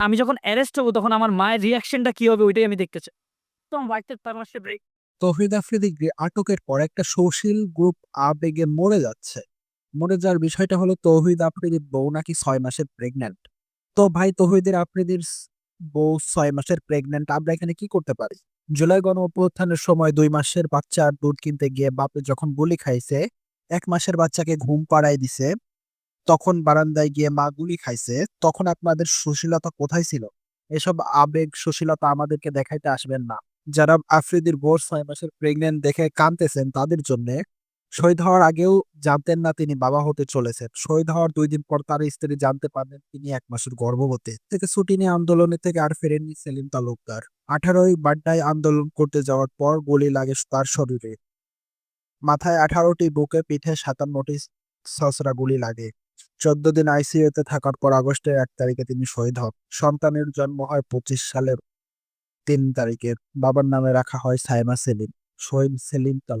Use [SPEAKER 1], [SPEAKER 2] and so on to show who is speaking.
[SPEAKER 1] আমি যখন অ্যারেস্ট হব, তখন আমার মায়ের রিয়াকশনটা কি হবে, ওইটাই আমি দেখতে চাই। তো আমার তার মাসে ব্রেক
[SPEAKER 2] আটকের পর একটা সোশ্যাল গ্রুপ আবেগে মরে যাচ্ছে। মরে যাওয়ার বিষয়টা হলো তৌহিদ আফ্রিদির বউ নাকি ছয় মাসের প্রেগন্যান্ট তো ভাই, তৌহিদের আফ্রিদির বউ ছয় মাসের প্রেগন্যান্ট আমরা এখানে কি করতে পারি? জুলাই গণ অভ্যুত্থানের সময় দুই মাসের বাচ্চার দুধ কিনতে গিয়ে বাপে যখন গুলি খাইছে, এক মাসের বাচ্চাকে ঘুম পাড়ায় দিছে তখন বারান্দায় গিয়ে মা গুলি খাইছে, তখন আপনাদের সুশীলতা কোথায় ছিল? এসব আবেগ, সুশীলতা আমাদেরকে দেখাইতে আসবেন না। যারা আফ্রিদির বোর ছয় মাসের প্রেগনেন্ট দেখে কাঁদতেছেন তাদের জন্য, শহীদ হওয়ার আগেও জানতেন না তিনি বাবা হতে চলেছেন। শহীদ হওয়ার দুই দিন পর তার স্ত্রী জানতে পারলেন তিনি এক মাসের গর্ভবতী। থেকে ছুটি নিয়ে আন্দোলনে থেকে আর ফেরেননি সেলিম তালুকদার। আঠারোই বাড্ডায় আন্দোলন করতে যাওয়ার পর গুলি লাগে তার শরীরে। মাথায় আঠারোটি বুকে পিঠে সাতান্নটি সসরা গুলি লাগে। চোদ্দ দিন আইসিইউতে থাকার পর আগস্টের এক তারিখে তিনি শহীদ হন। সন্তানের জন্ম হয় পঁচিশ সালের তিন তারিখে। বাবার নামে রাখা হয় সাইমা সেলিম। শহীদ সেলিম তালুকদার